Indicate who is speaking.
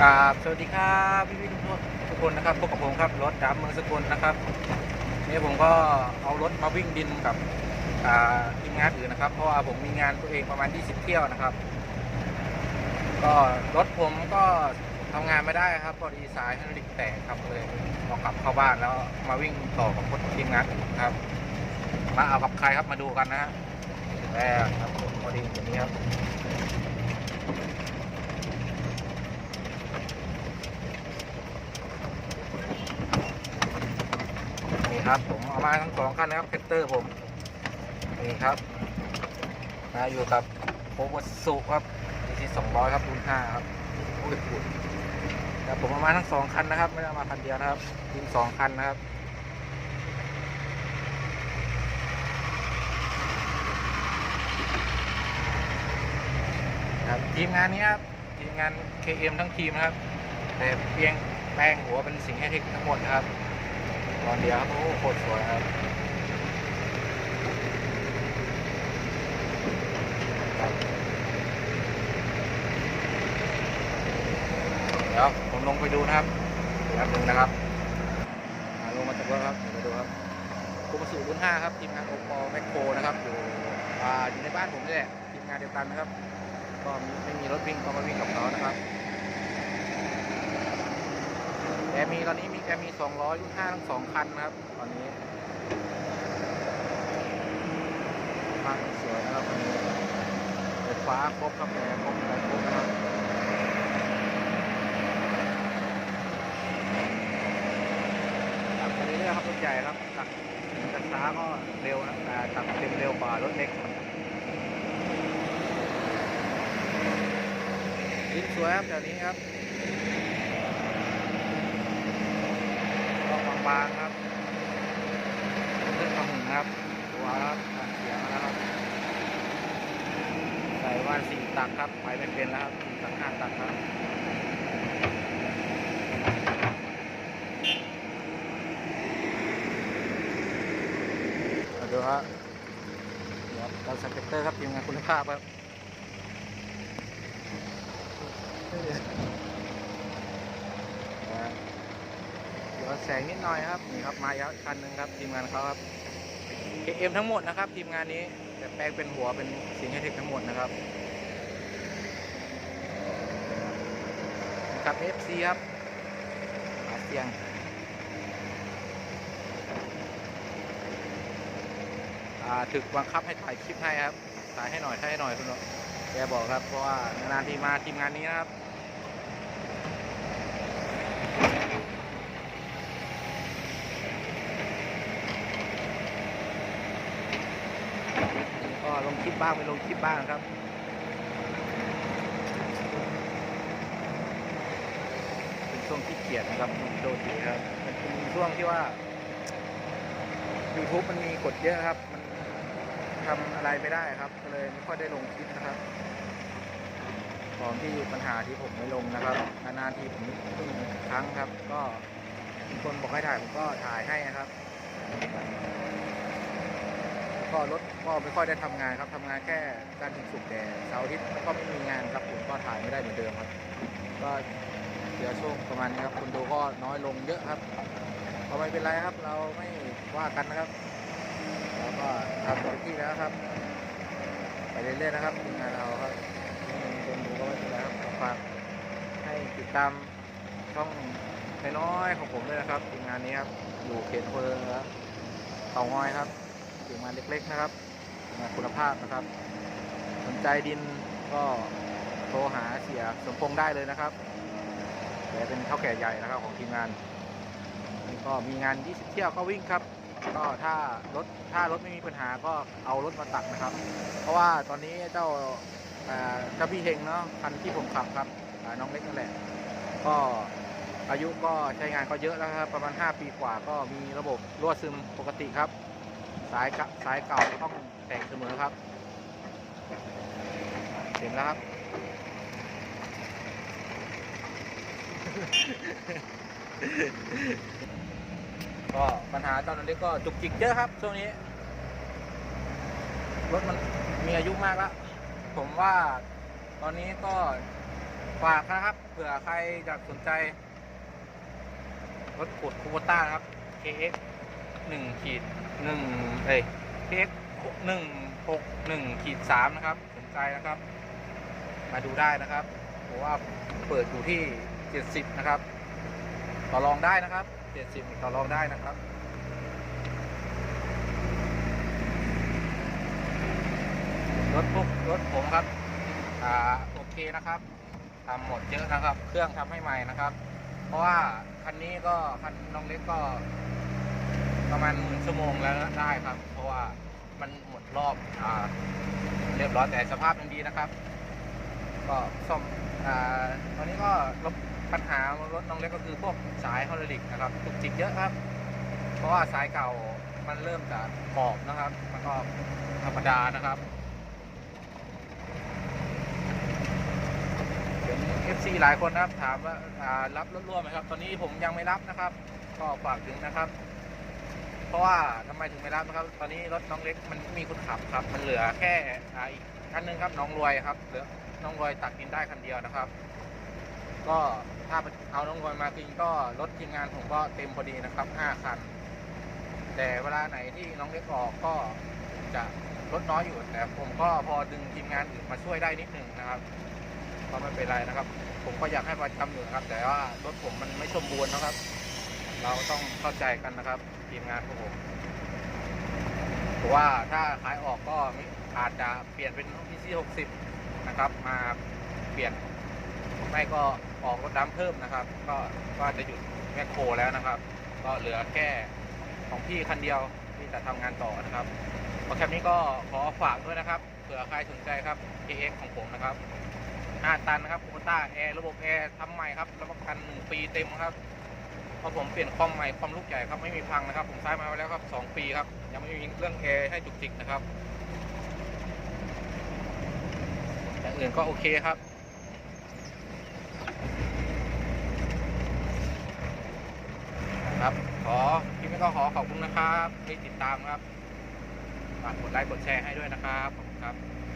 Speaker 1: กราบสวัสดีครับพี่พี่ๆทุกคนทุกคนนะครับพบกับผมครับรถดำเมืองสกลนะครับนี่ผมก็เอารถมาวิ่งดินกับอ่าทีมงานอื่นนะครับ เพราะว่าผมมีงานตัวเองประมาณ 20 เที่ยวนะครับ ก็รถผมก็ทำงานไม่ได้ครับพอดีสายไฮดรอลิกแตกครับเลยต้องกลับเข้าบ้านแล้วมาวิ่งต่อกับคนทีมงานอื่นครับ มาเอากับใครครับมาดูกันนะฮะถึงแล้วครับพอดีตัวนี้ครับ ครับ ผมเอามาทั้งสองคันนะครับเพเตอร์ผมนี่ครับมาอยู่กับโควัสุครับดีซีสองร้อยครับรุ่นห้าครับโอ้ยปุ่นแต่ผมเอามาทั้งสองคันนะครับ ไม่ได้เอามาคันเดียวนะครับทีมสองคันนะครับครับทีมงานนี้ครับทีมงาน KM ทั้งทีมนะครับ แต่เพียงแปลงหัวเป็นสิ่งให้เทคทั้งหมดนะครับ ตอนเดียวครับโอ้โคตรสวยครับเดี๋ยวผมลงไปดูนะครับแป๊บหนึงนะครับอ่าลงมาจากรถครับไปดูครับคูมาสู่รุ่นห้าครับทีมงานโอปอแมคโครนะครับอยู่อ่าอยู่ในบ้านผมนี่แหละทีมงานเดียวกันนะครับ ก็ไม่มีรถวิ่งก็มาวิ่งกับเขานะครับ แกมีตอนนี้มีแกมี200รุ่น5ทั้งสองคันนะครับ ตอนนี้มากสวยนะครับตอนนี้ไฟฟ้าครบครับแอร์ครบอะไรครบนะครับขับไปเรื่อยๆครับรถใหญ่ครับขับจะช้าก็เร็วนะแต่ขับเร็วเร็วกว่ารถเล็กดินสวยครับแถวนี้ครับ ก็ บางครับขึ้นกระหึ่งครับตัวครับตัดเสียงแล้วครับใส่ว่านสี่ตักครับไปไม่เป็นแล้วครับสี่ตักห้าตักครับดูครับเดี๋ยวเราสเปกเตอร์ครับทีมงานคุณภาพครับ แสงนิดหน่อยครับนี่ครับมาอีกคันหนึ่งครับทีมงานเขาครับ KM ทั้งหมดนะครับ ทีมงานนี้แต่แปลงเป็นหัวเป็นสิงห์เทคทั้งหมดนะครับครับ FC ครับหาเสียงอาถึกบังคับให้ถ่ายคลิปให้ครับถ่ายให้หน่อยถ่ายให้หน่อยคุณแกบอกครับเพราะว่านานทีมาทีมงานนี้นะครับ คลิปบ้างไม่ลงคลิปบ้างครับเป็นช่วงที่เกียดนะครับโดนทีครับมันเป็นช่วงที่ว่า YouTube มันมีกฎเยอะครับ มันทำอะไรไม่ได้ครับก็เลยไม่ค่อยได้ลงคลิปนะครับของที่ปัญหาที่ผมไม่ลงนะครับนานๆทีผมเพิ่งครั้งครับ ก็มีคนบอกให้ถ่ายผมก็ถ่ายให้นะครับ ก็รถ ก็ไม่ค่อยได้ทำงานครับทำงานแค่การถึงสุกร์แต่เสาร์อาทิตย์ก็ไม่มีงานครับผมก็ถ่ายไม่ได้เหมือนเดิมครับ ก็เดี๋ยวช่วงประมาณนี้ครับคนดูก็น้อยลงเยอะครับก็ไม่เป็นไรครับ เราไม่ว่ากันนะครับเราก็ทำเต็มที่แล้วครับ ไปเรื่อยๆนะครับงานเราครับคนดูก็ไม่เป็นไรครับฝากให้ติดตามช่องน้อยของผมด้วยนะครับทีมงานนี้ครับอยู่เขตเพลิงครับเตางอยครับถึงงาเล็กๆนะครับ คุณภาพนะครับ สนใจดินก็โทรหาเสียสมพงษ์ได้เลยนะครับแกเป็นเท่าแก่ใหญ่นะครับของทีมงานนี่ก็มีงาน 20 เที่ยวก็วิ่งครับ ก็ถ้ารถถ้ารถไม่มีปัญหาก็เอารถมาตักนะครับ เพราะว่าตอนนี้เจ้าเจ้าพี่เฮงเนาะคันที่ผมขับครับน้องเล็กนั่นแหละ ก็อายุก็ใช้งานก็เยอะแล้วครับ ประมาณ 5 ปีกว่าก็มีระบบรั่วซึมปกติครับ สายกะสายเก่าต้องแตกเสมอครับเห็นแล้วครับก็ปัญหาตอนนั้นก็จุกจิกเยอะครับช่วงนี้รถมันมีอายุมากแล้วผมว่าตอนนี้ก็ฝากนะครับเผื่อใครอยากสนใจรถขุดคูโบต้านะครับ KX หนึ่งขีดหนึ่งเอ้ย KX หนึ่งหกหนึ่งขีดสามนะครับสนใจนะครับ มาดูได้นะครับเพราะว่าเปิดอยู่ที่เจ็ดสิบนะครับ ต่อรองได้นะครับเจ็ดสิบต่อรองได้นะครับรถพวกรถผมครับ อ่า โอเคนะครับทำหมดเยอะนะครับ เครื่องทำให้ใหม่นะครับ เพราะว่าคันนี้ก็คันน้องเล็กก็ ประมาณหมื่นชั่วโมงแล้วได้ครับ เพราะว่ามันหมดรอบอ่าเรียบร้อยแต่สภาพยังดีนะครับ ก็ซ่อมอ่าตอนนี้ก็ลบปัญหารถน้องเล็กก็คือพวกสายฮอลลิกนะครับจุกจิกเยอะครับ เพราะว่าสายเก่ามันเริ่มจากขอบนะครับ มันก็ธรรมดานะครับเห็น FC หลายคนนะครับถามว่ารับรถร่วมไหมครับ ตอนนี้ผมยังไม่รับนะครับ ก็ฝากถึงนะครับ ราะว่าทำไมถึงไม่รับนะครับ ตอนนี้รถน้องเล็กมันไม่มีคนขับครับ มันเหลือแค่อีกคันหนึงครับน้องรวยครับเหลือน้องรวยตักดินได้คันเดียวนะครับ ก็ถ้าเอาน้องรวยมาจริงก็รถทีมงานผมก็เต็มพอดีนะครับห้าคัน แต่เวลาไหนที่น้องเล็กออกก็จะลดน้อยอยู่แต่ผมก็พอดึงทีมงานอื่นมาช่วยได้นิดหนึ่งนะครับก็ไม่เป็นไรนะครับ ผมก็อยากให้ประจำอยู่นะครับ แต่ว่ารถผมมันไม่สมบูรณ์นะครับ เราต้องเข้าใจกันนะครับทีมงานของผมเพราะว่าถ้าขายออกก็อาจจะเปลี่ยนเป็นพีซีหกสิบนะครับ มาเปลี่ยนไม่ก็ออกรถดำเพิ่มนะครับ ก็ก็จะหยุดแมคโครแล้วนะครับ ก็เหลือแค่ของพี่คันเดียวที่จะทำงานต่อนะครับโปรแกรมนี้ก็ขอฝากด้วยนะครับเผื่อใครสนใจครับ KX ของผมนะครับ5ตันนะครับโคต้าแอร์ระบบแอร์ทำใหม่ครับรับประกัน1ปีเต็มครับ พราะผมเปลี่ยนคอมใหม่คอมลูกใหญ่ครับไม่มีพังนะครับ ผมใช้มาแล้วครับ 2 ปีครับ ยังไม่มีเรื่องแอร์ให้จุกจิกนะครับอย่างอื่นก็โอเคครับครับขอพี่ไม่ก็ขอขอบคุณนะครับที่ติดตามครับฝากกดไลค์กดแชร์ให้ด้วยนะครับขอบคุณครับ